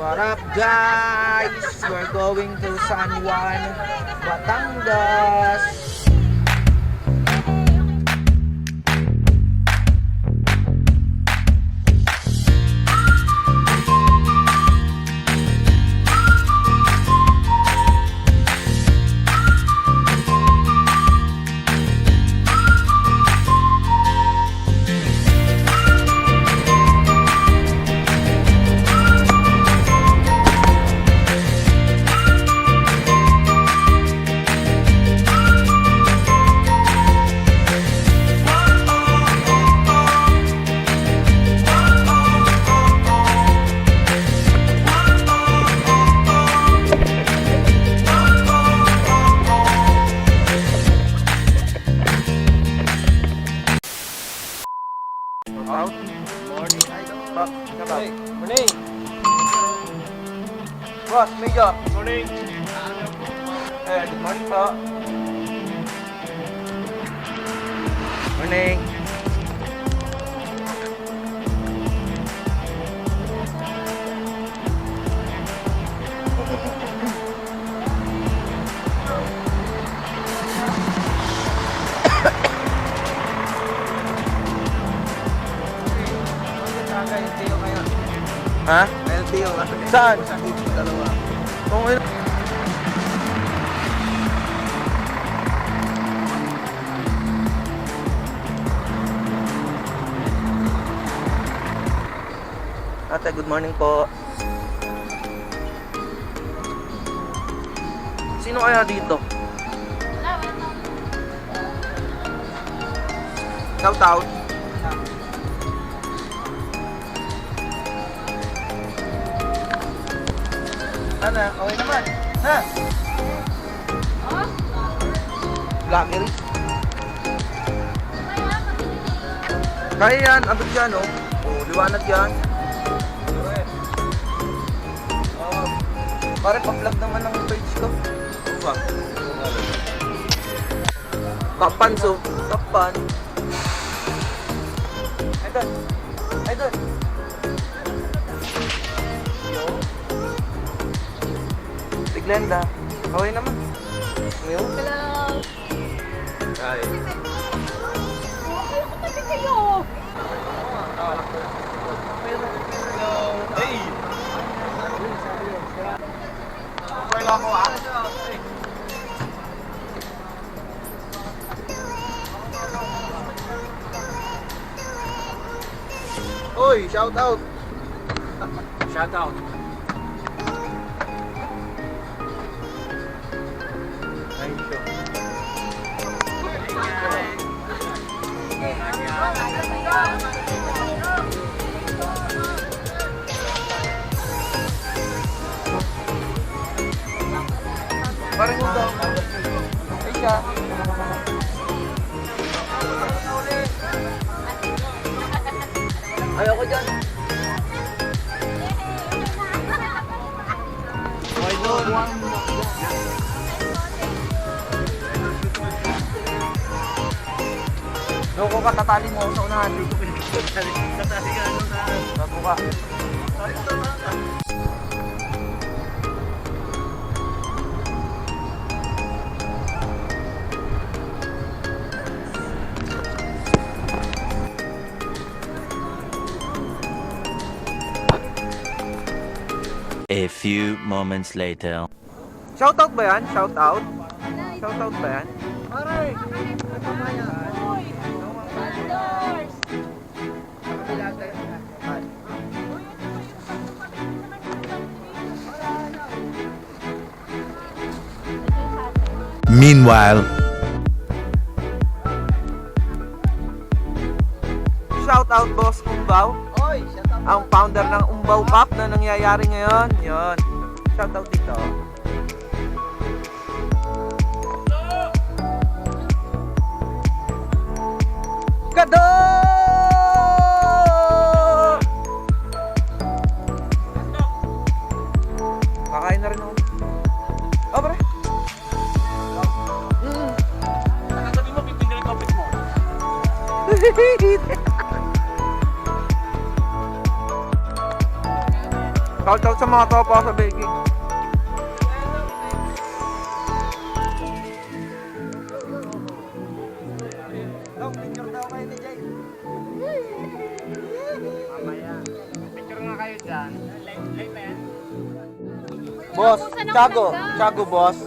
What up guys? We're going to San Juan, Batangas. Eh, good morning po. Morning. Ha? LTO. Saan? Sa dalawa. Kung ano? Good morning po. Sino kaya dito? Shout out. Ano? Okay naman. Ha? Blackberry. Kaya yan, abot yan, oh. Oh, liwanag yan. Pare, pa-vlog naman ng page ko. Ba? Kapan, so. Kapan. Idol. Idol. Yo. Si Glenda. Okay naman. Ngayon. Hello! Ay. Kapatid kayo! Hey! Wala ako ah. Oy, shout out. Shout out. Ayoko dyan. Okay, doon. Loko ka, tatali mo ako sa unahan. Tatali ka ano na. Bago ka. A few moments later. Shout out ba yan? Shout out? Shout out ba yan? Wonders! Meanwhile, Shout out Boss Umbaw. Ang founder ng Umbaw Cup na nangyayari ngayon. Yon. Shout out dito. Kado! Shout out sa mga tropa ko sa baking. Boss, Chago, Chago boss.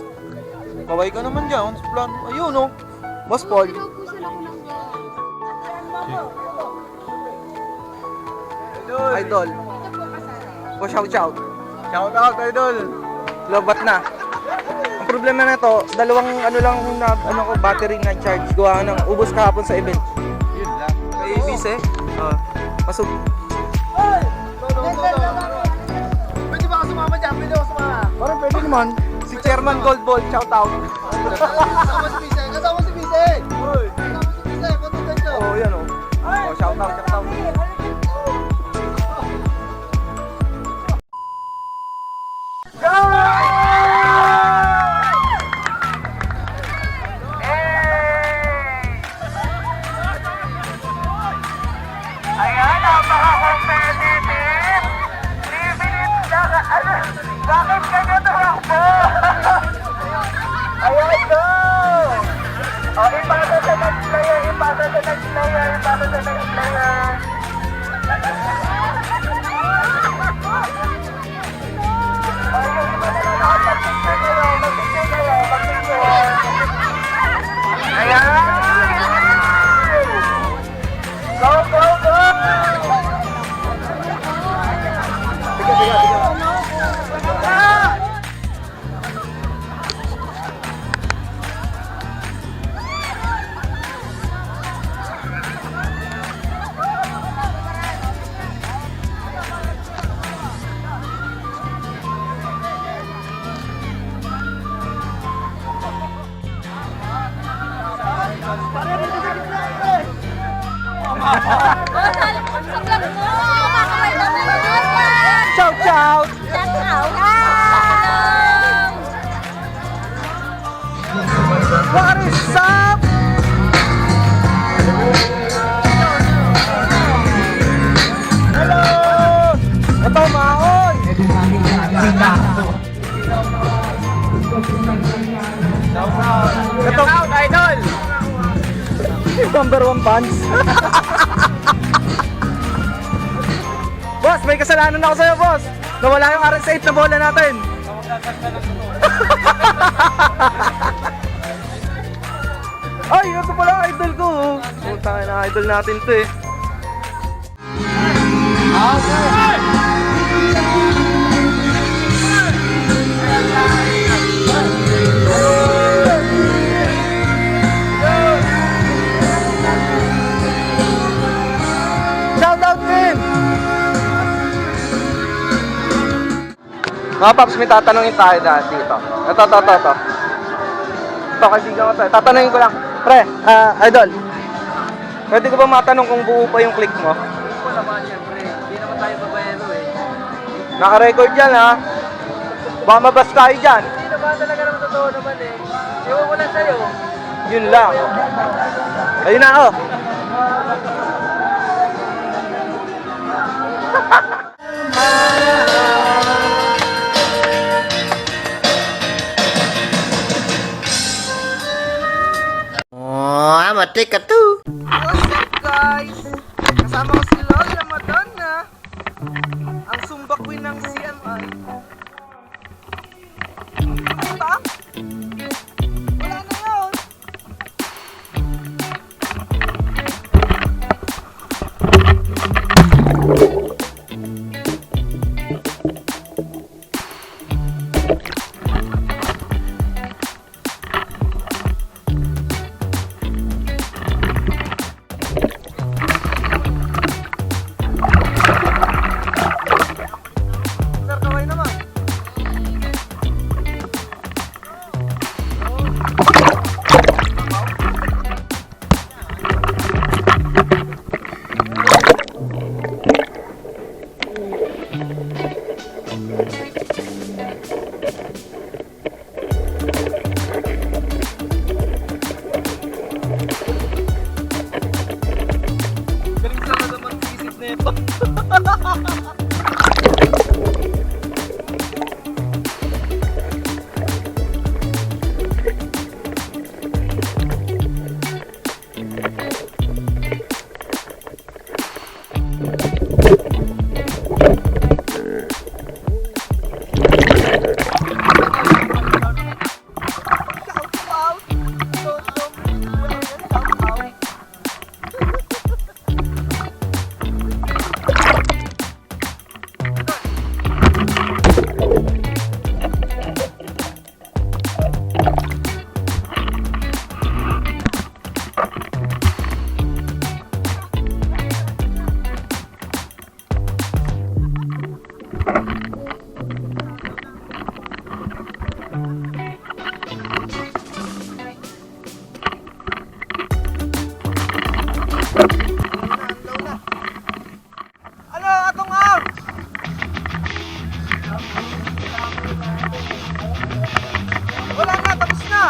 Kaway ka naman dyan, sa plan. Ayun oh. Boss Paul. Idol. O shout shout. Shout out idol. Lobat na. Ang problema na to, dalawang ano lang na ano ko battery na charge gawa ng ubos kahapon sa event. Yun lang. Kay Bise. Ah, pasok. Pwede ba sumama dyan? Pwede ako sumama. Parang pwede naman. Si Chairman Goldball, shout out. Kasama si Bise. Kasama si Bise. Kasama si Bise. Punta dito. Oh, yan oh. Oh, shout out, Bakit ganyan tumakbo? Ayan, go! O, ipasa sa next player, ipasa sa next player, ipasa sa next player. O! Go, go, go! Shout shout! What is up? Hello! Ito, Maon! Ito, idol! Number one fans. may kasalanan ako sa'yo, boss. Nawala yung RS8 na bola natin. Ay, ito pala idol ko. Puta na idol natin to eh. Shout Mga paps, may tatanungin tayo dahil dito. Ito, ito, ito, ito. Ito, kaibigan ko to. Tatanungin ko lang. Pre, ah, idol. Pwede ko ba matanong kung buo pa yung click mo? Ko naman, syempre. Hindi naman tayo babayero eh. Naka-record yan ha. Baka mabas tayo dyan. Hindi naman talaga naman totoo naman eh. Ewan ko lang sa'yo. Yun lang. Ayun na oh. Oh, I'm a take a two. What's up guys? 네. Wala na, tapos na!